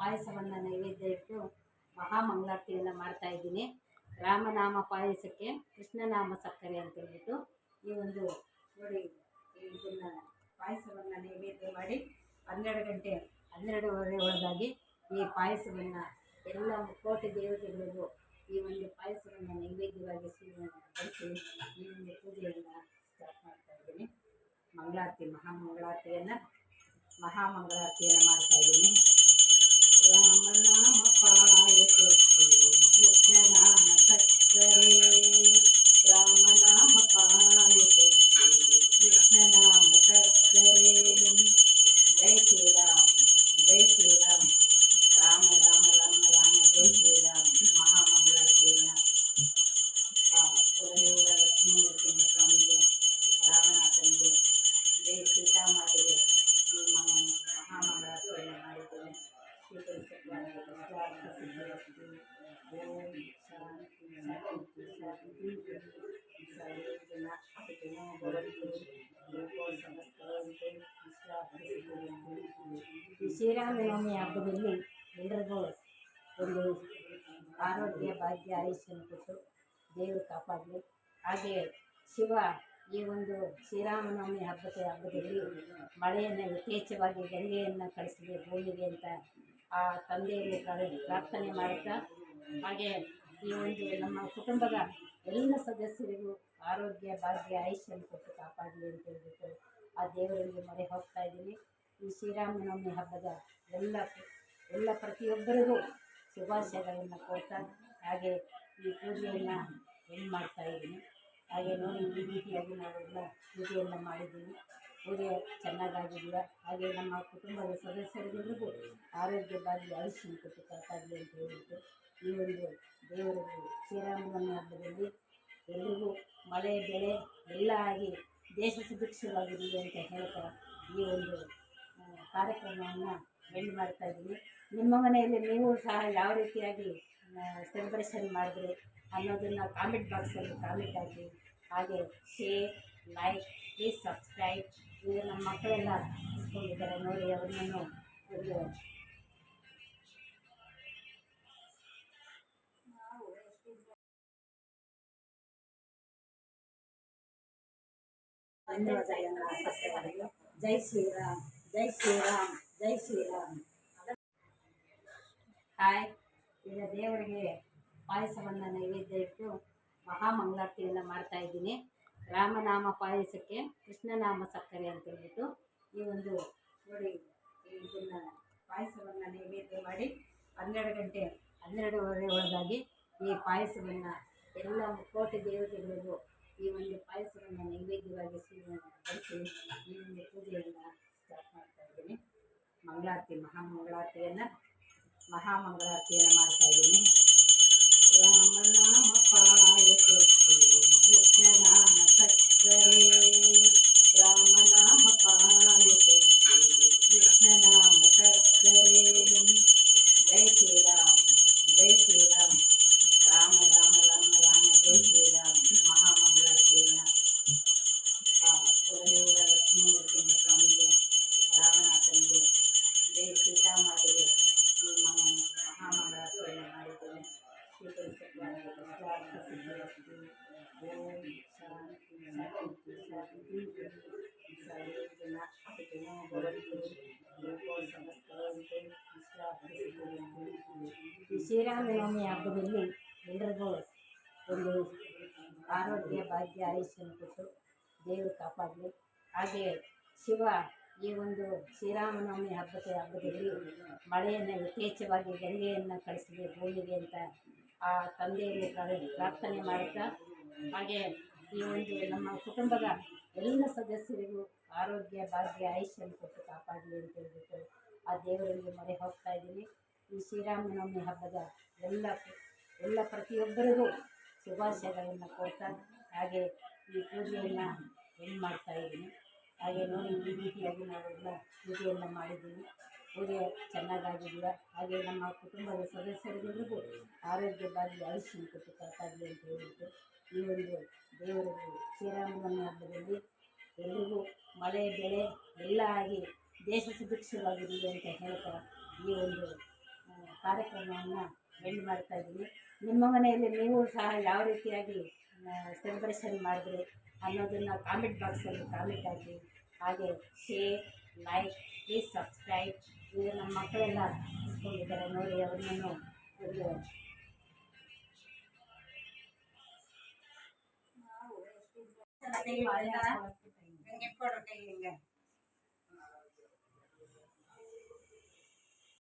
ಪಾಯಸವನ್ನು ನೈವೇದ್ಯ ಇಟ್ಟು ಮಹಾಮಂಗಳಾರತಿಯನ್ನು ಮಾಡ್ತಾ ಇದ್ದೀನಿ. ರಾಮನಾಮ ಪಾಯಸಕ್ಕೆ ಕೃಷ್ಣನಾಮ ಸಕ್ಕರೆ ಅಂತ ಹೇಳ್ಬಿಟ್ಟು ಈ ಒಂದು ನೋಡಿ ಇದನ್ನು ಪಾಯಸವನ್ನು ನೈವೇದ್ಯ ಮಾಡಿ ಹನ್ನೆರಡು ಗಂಟೆ, ಹನ್ನೆರಡುವರೆ ಒಳಗಾಗಿ ಈ ಪಾಯಸವನ್ನು ಎಲ್ಲ ಕೋಟಿ ದೇವತೆಗಳಿಗೂ ಈ ಒಂದು ಪಾಯಸವನ್ನು ನೈವೇದ್ಯವಾಗಿ ಬಡಿಸಿ ಈ ಒಂದು ಪೂಜೆಯನ್ನು ಸ್ಟಾರ್ಟ್ ಮಾಡ್ತಾ ಇದ್ದೀನಿ. ಮಂಗಳಾರತಿ ಮಹಾಮಂಗಳಾರತಿಯನ್ನು ಮಹಾಮಂಗಳಾರತಿಯನ್ನು ಮಾಡ್ತಾ ಇದ್ದೀನಿ ರಾಮನಾಮ ಪಾಯಸಕ್ಕೆ ಕೃಷ್ಣನಾಮ ಸಕ್ಕರೆ ರಾಮನಾಮ ಶ್ರೀರಾಮನವಮಿ ಹಬ್ಬದಲ್ಲಿ ಎಲ್ರಿಗೂ ಒಂದು ಆರೋಗ್ಯ ಭಾಗ್ಯ ಆಯುಷ್ಯನ ಕೊಟ್ಟು ದೇವರು ಕಾಪಾಡಲಿ. ಹಾಗೆ ಶಿವ ಈ ಒಂದು ಶ್ರೀರಾಮನವಮಿ ಹಬ್ಬದ ಹಬ್ಬದಲ್ಲಿ ಮಳೆಯನ್ನು ಯಥೇಚ್ಛವಾಗಿ ಗಂಗೆಯನ್ನು ಕಳಿಸಲಿ, ಭೂಮಿಗೆ ಅಂತ ಆ ತಂದೆಯಲ್ಲಿ ಪ್ರಾ- ಪ್ರಾರ್ಥನೆ ಮಾಡುತ್ತಾ, ಹಾಗೆ ಈ ಒಂದು ನಮ್ಮ ಕುಟುಂಬದ ಎಲ್ಲ ಸದಸ್ಯರಿಗೂ ಆರೋಗ್ಯ, ಭಾಗ್ಯ ಆಯುಷ್ಯನ ಕೊಟ್ಟು ಕಾಪಾಡಲಿ ಅಂತ ಹೇಳ್ಬಿಟ್ಟು ಆ ದೇವರಲ್ಲಿ ಮೊರೆ ಹೋಗ್ತಾ ಇದ್ದೀನಿ. ಈ ಶ್ರೀರಾಮನವಮಿ ಹಬ್ಬದ ಎಲ್ಲ ಎಲ್ಲ ಪ್ರತಿಯೊಬ್ಬರಿಗೂ ಶುಭಾಶಯಗಳನ್ನು ಕೊಡ್ತಾ, ಹಾಗೆ ಈ ಪೂಜೆಯನ್ನು ಹೆಣ್ಣು ಮಾಡ್ತಾ ಇದ್ದೀನಿ? ಹಾಗೆ ನೋಡಿ ಈ ರೀತಿಯಾಗಿ ನಾವೆಲ್ಲ ಪೂಜೆಯನ್ನು ಮಾಡಿದ್ದೀನಿ ಪೂಜೆ ಚೆನ್ನಾಗಾಗಿದೆಯಾ ಹಾಗೆ ನಮ್ಮ ಕುಟುಂಬದ ಸದಸ್ಯರಿಗೆಲ್ಲರಿಗೂ ಆರೋಗ್ಯವಾಗಿ ಆಯುಷ್ಯ ಕೊಟ್ಟು ಕಾಪಾಡಲಿ ಅಂತ ಹೇಳಿಬಿಟ್ಟು ಈ ಒಂದು ದೇವರ ಶ್ರೀರಾಮನವಮಿ ಹಬ್ಬದಲ್ಲಿ ಎಲ್ರಿಗೂ ಮಳೆ, ಬೆಳೆ ಎಲ್ಲ ಆಗಿ ದೇಶ ಸುಭಿಕ್ಷವಾಗಿರಲಿ ಅಂತ ಹೇಳ್ತಾ ಈ ಒಂದು ಕಾರ್ಯಕ್ರಮವನ್ನು ಎಂಡ್ ಮಾಡ್ತಾ ಇದ್ದೀನಿ. ನಿಮ್ಮ ಮನೆಯಲ್ಲಿ ನೀವು ಸಹ ಯಾವ ರೀತಿಯಾಗಿ ಸೆಲೆಬ್ರೇಷನ್ ಮಾಡಿದ್ರಿ ಅನ್ನೋದನ್ನು ಕಾಮೆಂಟ್ ಬಾಕ್ಸಲ್ಲಿ ಕಾಮೆಂಟ್ ಹಾಕಿ. ಹಾಗೆ ಶೇರ್ ಲೈಕ್ ಪ್ಲೀಸ್ ಸಬ್ಸ್ಕ್ರೈಬ್ ಈಗ ನಮ್ಮ ಮಕ್ಕಳೆಲ್ಲ ಇಟ್ಕೊಂಡಿದ್ದಾರೆ ನೋಡಿ, ಅವ್ರನ್ನೂ ಒಂದು. ಜೈ ಶ್ರೀರಾಮ್ ಜೈ ಶ್ರೀರಾಮ್ ಜೈ ಶ್ರೀರಾಮ್. ಹಾಯ್. ಈಗ ದೇವರಿಗೆ ಪಾಯಸವನ್ನು ನೈವೇದ್ಯ ಇಟ್ಟು ಮಹಾಮಂಗಳಾರತಿಯನ್ನು ಮಾಡ್ತಾ ಇದ್ದೀನಿ. ರಾಮನಾಮ ಪಾಯಸಕ್ಕೆ ಕೃಷ್ಣನಾಮ ಸಕ್ಕರೆ ಅಂತ ಹೇಳ್ಬಿಟ್ಟು ಈ ಒಂದು ನೋಡಿ ಇದನ್ನು ಪಾಯಸವನ್ನು ನೈವೇದ್ಯ ಮಾಡಿ ಹನ್ನೆರಡು ಗಂಟೆ, ಹನ್ನೆರಡುವರೆ ಒಳಗಾಗಿ ಈ ಪಾಯಸವನ್ನು ಎಲ್ಲ ಕೋಟಿ ದೇವತೆಗಳಿಗೂ ಈ ಒಂದು ಪಾಯಸವನ್ನು ನೈವೇದ್ಯವಾಗಿ ಬಡಿಸಿ ಈ ಒಂದು ಪೂಜೆಯನ್ನು ಸ್ಟಾರ್ಟ್ ಮಾಡ್ತಾ ಇದ್ದೀನಿ. ಮಂಗಳಾರತಿ, ಮಹಾಮಂಗಳಾರತಿಯನ್ನು ಮಹಾಮಂಗಳಾರತಿಯನ್ನು ಮಾಡ್ತಾ ಇದ್ದೀನಿ. ಶ್ರೀರಾಮನವಮಿ ಹಬ್ಬದಲ್ಲಿ ಎಲ್ರಿಗೂ ಒಂದು ಆರೋಗ್ಯ ಭಾಗ್ಯ ಆಯುಷ್ಯನ ಕೊಟ್ಟು ದೇವರು ಕಾಪಾಡಲಿ. ಹಾಗೆ ಶಿವ ಈ ಒಂದು ಶ್ರೀರಾಮನವಮಿ ಹಬ್ಬದ ಹಬ್ಬದಲ್ಲಿ ಮಳೆಯನ್ನು ಯಥೇಚ್ಛವಾಗಿ ಗಂಗೆಯನ್ನು ಕಳಿಸಲಿ, ಭೂಮಿಗೆ ಅಂತ ಆ ತಂದೆಯಲ್ಲಿ ಪ್ರಾ- ಪ್ರಾರ್ಥನೆ ಮಾಡುತ್ತಾ, ಹಾಗೆ ಈ ಒಂದು ನಮ್ಮ ಕುಟುಂಬದ ಎಲ್ಲ ಸದಸ್ಯರಿಗೂ ಆರೋಗ್ಯ, ಭಾಗ್ಯ ಆಯುಷ್ಯನ ಕೊಟ್ಟು ಕಾಪಾಡಲಿ ಅಂತ ಹೇಳ್ಬಿಟ್ಟು ಆ ದೇವರಲ್ಲಿ ಮೊರೆ ಹೋಗ್ತಾ ಇದ್ದೀನಿ. ಈ ಶ್ರೀರಾಮನವಮಿ ಹಬ್ಬದ ಎಲ್ಲ ಎಲ್ಲ ಪ್ರತಿಯೊಬ್ಬರಿಗೂ ಶುಭಾಶಯಗಳನ್ನು ಕೊಡ್ತಾ ಹಾಗೆ ಈ ಪೂಜೆಯನ್ನು ಹೆಣ್ಣು ಮಾಡ್ತಾ ಇದ್ದೀನಿ. ಹಾಗೆ ನೋಡಿ, ಈ ರೀತಿಯಾಗಿ ನಾವೆಲ್ಲ ಪೂಜೆಯನ್ನು ಮಾಡಿದ್ದೀನಿ ಪೂಜೆ ಚೆನ್ನಾಗಾಗಿದೆಯಾ ಹಾಗೆ ನಮ್ಮ ಕುಟುಂಬದ ಸದಸ್ಯರಿಗೆಲ್ಲರಿಗೂ ಆರೋಗ್ಯ, ಭಾಗ್ಯ ಆಯುಷ್ಯ ಕೊಟ್ಟು ಕಾಪಾಡಲಿ ಅಂತ ಹೇಳಿಬಿಟ್ಟು ಈ ಒಂದು ದೇವರಿಗೆ ಶ್ರೀರಾಮನವಮಿ ಹಬ್ಬದಲ್ಲಿ ಎಲ್ರಿಗೂ ಮಳೆ, ಬೆಳೆ ಎಲ್ಲ ಆಗಿ ದೇಶ ಸುಭಿಕ್ಷ ಸುಭಿಕ್ಷವಾಗಿರಲಿ ಅಂತ ಹೇಳ್ತಾ ಈ ಒಂದು ಕಾರ್ಯಕ್ರಮವನ್ನು ಎಂಡ್ ಮಾಡ್ತಾ ಇದ್ದೀನಿ. ನಿಮ್ಮ ಮನೆಯಲ್ಲಿ ನೀವು ಸಹ ಯಾವ ರೀತಿಯಾಗಿ ಸೆಲೆಬ್ರೇಷನ್ ಮಾಡಿದ್ರಿ ಅನ್ನೋದನ್ನು ಕಾಮೆಂಟ್ ಬಾಕ್ಸಲ್ಲಿ ಕಾಮೆಂಟ್ ಹಾಕಿ. ಹಾಗೆ ಶೇರ್ ಲೈಕ್ ಪ್ಲೀಸ್ ಸಬ್ಸ್ಕ್ರೈಬ್ ಈಗ ನಮ್ಮ ಮಕ್ಕಳೆಲ್ಲ ಇಸ್ಕೊಂಡಿದ್ದಾರೆ ನೋಡಿ, ಅವ್ರನ್ನೂ ಒಂದು ಹಿಂಗೆ ಕೊಡ್ರಿ ಕೈ ಹಿಂಗೆ